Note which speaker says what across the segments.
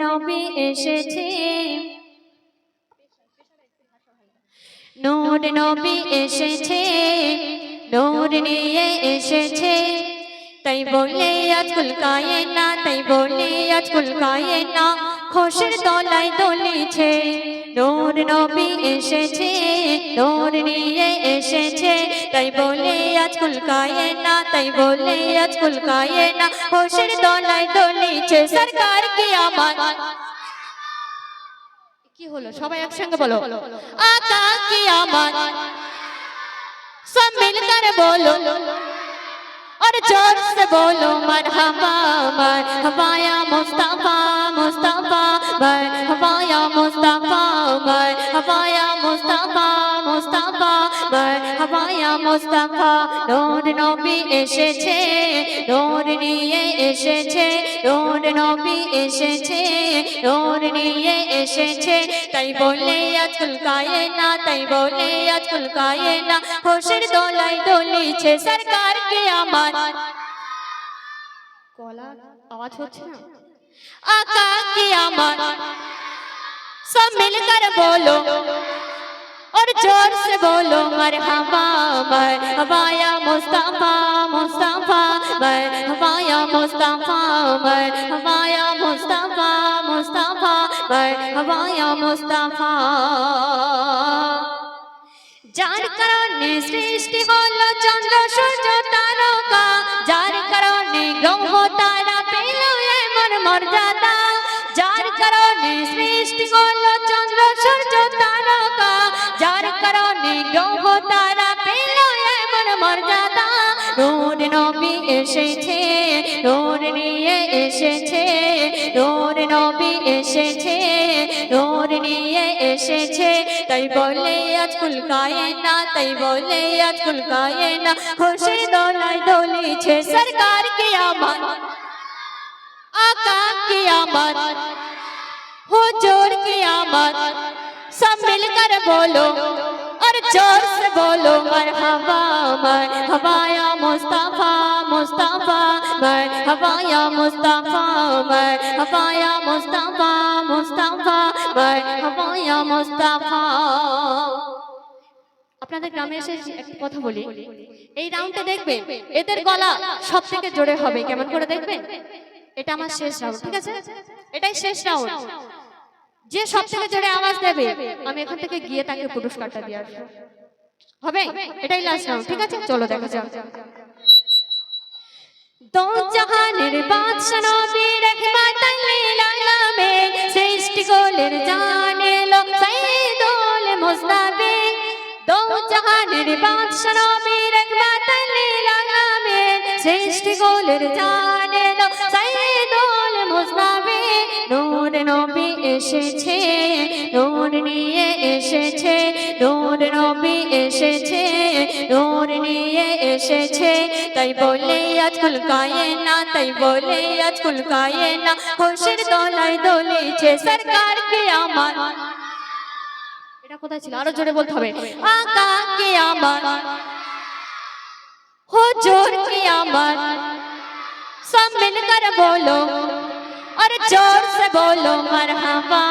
Speaker 1: নবী এসেছে। নূর নবী এসেছে, নূর নিয়ে এসেছে। তাই বলে আজ কুলকায়ে না, তাই বলে আজ কুলকায়ে না খুশির তলায় দলিছে। নূর নবী এসেছে। নূর নিয়ে এসেছে তাই বলে আজ কুলকায়ে না তাই বলে আজ কুলকায়ে না খুশির তলায় দলিছে সরকার কি আমার কি হলো সবাই একসঙ্গে বলো আকা কি আমার सब मिलकर बोलो और जोर से बोलो मरहबा मरहबाया मुस्तफा मुस्तफा मरहबाया मुस्तफा मरहबाया मुस्तफा মোস্তফা মারহাবা ইয়া মোস্তফা নূর নবী এসেছে নূর নিয়ে এসেছে নূর নবী এসেছে নূর নিয়ে এসেছে। তাই বলে আজ কুলকায়ে না তাই বলে আজ কুলকায়ে না খুশির দোলাই দোলিছে সরকার কে আমার। কলা আওয়াজ হচ্ছে না? আকা কে আমার? सब मिलकर बोलो और जोर से बोलो मरहबा मरहबाया मुस्तफा मुस्तफा मरहबाया मुस्तफा मरहबाया मुस्तफा मुस्तफा मरहबाया मुस्तफा যার কারণে সৃষ্টি হলো চন্দ্র সূর্য তারকা যার কারণে গ্রহ তারা পেল এমন মর্যাদা যার কারণে সৃষ্টি হলো চন্দ্র সূর্য তারকা যার কারণে গ্রহ তারা পেল এমন মর্যাদা নূর নবী এসেছে নূর নিয়ে এসেছে নূর নবী এসেছে নূর নিয়ে এসেছে তাই বলে আজ কুলকায়ে না তাই বলে আজ কুলকায়ে না খুশির দোলায় দলিছে সরকার কি আমার আকা কি আমার হুজুর কি আমার सब मिलकर बोलो আর জোর সে বলো মারহাবা মারহাবা মুস্তাফা মুস্তাফা মারহাবা মুস্তাফা মারহাবা মুস্তাফা মুস্তাফা মারহাবা মুস্তাফা। আপনাদের গ্রামে এসে একটা কথা বলি, এই রাউন্ডটা দেখবেন, এদের গলা সব থেকে জোরে হবে, কেমন করে দেখবেন? এটা আমার শেষ রাউন্ড ঠিক আছে? এটাই শেষ রাউন্ড যে সব থেকে জোরে আওয়াজ দেবে আমি এখান থেকে গিয়ে তাকে পুরস্কারটা দিয়ে আসব। হবে? এটাই লাস্ট রাউন্ড ঠিক আছে? চলো দেখা যাক। দো জাহানের বাদশা নবী রহমাতাল লিল আলামিন সৃষ্টি গোলের জানে লো সাইয়্যিদুল মুস্তাফিন দো জাহানের বাদশা নবী রহমাতাল লিল আলামিন সৃষ্টি গোলের জানে লো সাইয়্যিদুল মুস্তাফিন নূর নবী এসেছে নুন নিয়ে এসেছে নুন নবী এসেছে নূর নিয়ে এসেছে। তাই বলে আজ কুলকায়ে না তাই বলে আজ কুলকায়ে না খুশির দোলায় দলিছে সরকার কে আমার। এটা কোথায় ছিল? আরও জোরে বলতে হবে। আকা কে আমার? হুজুর কে আমার? সব মিলকর বলো। और जोर से बोलो मरहबा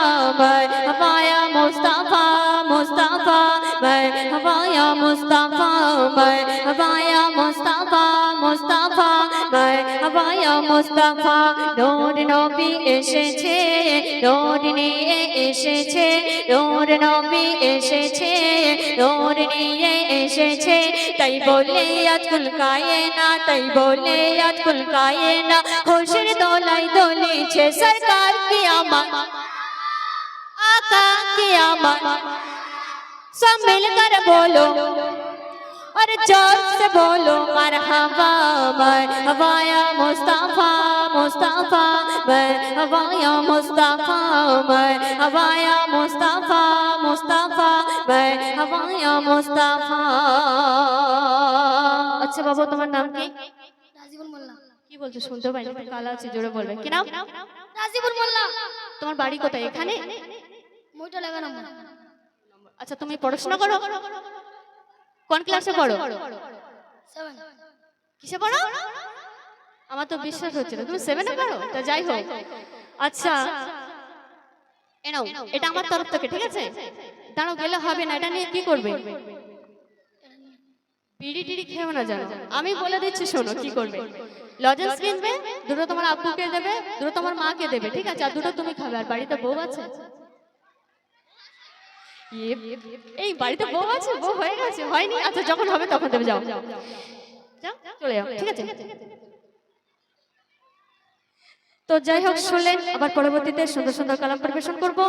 Speaker 1: مرحبا يا مصطفى مرحبا يا مصطفى مصطفى مرحبا يا مصطفى نور نبي এসেছে, নূর নিয়ে এসেছে, নূর নবী এসেছে, নূর নিয়ে এসেছে। তাই বলে আজ কুলকায়ে না, তাই বলে আজ কুলকায়ে না, খুশির দোলাই দোলিছে সরকার কি আমার আকা কি আমার सब मिलकर बोलो और जोर से बोलो मरहबा मरहबाया मुस्तफा मुस्तफा मरहबाया मुस्तफा मरहबाया मुस्तफा मुस्तफा मरहबाया मुस्तफा আচ্ছা বাবু তোমার নাম কি
Speaker 2: রাজিবুল মোল্লা
Speaker 1: কি বলছো শুনতে পাই না কালা আছে জোরে বলবে কি নাম
Speaker 2: রাজিবুল মোল্লা
Speaker 1: তোমার বাড়ি কোথায় এখানে
Speaker 2: মইটা লাগানো
Speaker 1: আচ্ছা তুমি পড়াশোনা করো? কোন ক্লাসে পড়ো? কিসে পড়ো? আমার তো বিশ্বাস হচ্ছে না। তুমি সেভেনে পড়ো? তা যাই হোক। আচ্ছা
Speaker 3: এনাও এটা আমার তরফ থেকে ঠিক আছে? দাঁড়াও গেলে হবে না এটা নিয়ে কি করবে? বিড়ি টিড়ি খেও না জানো? আমি বলে দিচ্ছি শোনো কি করবে? লজেন্স কিনবে দুটো তোমার আব্বুকে দেবে দুটো তোমার মাকে দেবে ঠিক আছে? আর দুটো তুমি খাবে আর বাড়িতে বউ আছে? এই বাড়িতে বউ আছে? বউ হয়ে গেছে? হয়নি? আচ্ছা যখন হবে তখন তুমি যাও। যাও চলে যাও ঠিক আছে? তো যাই হোক শুনলেন আবার পরবর্তীতে সুন্দর সুন্দর কালাম পরিবেশন করব।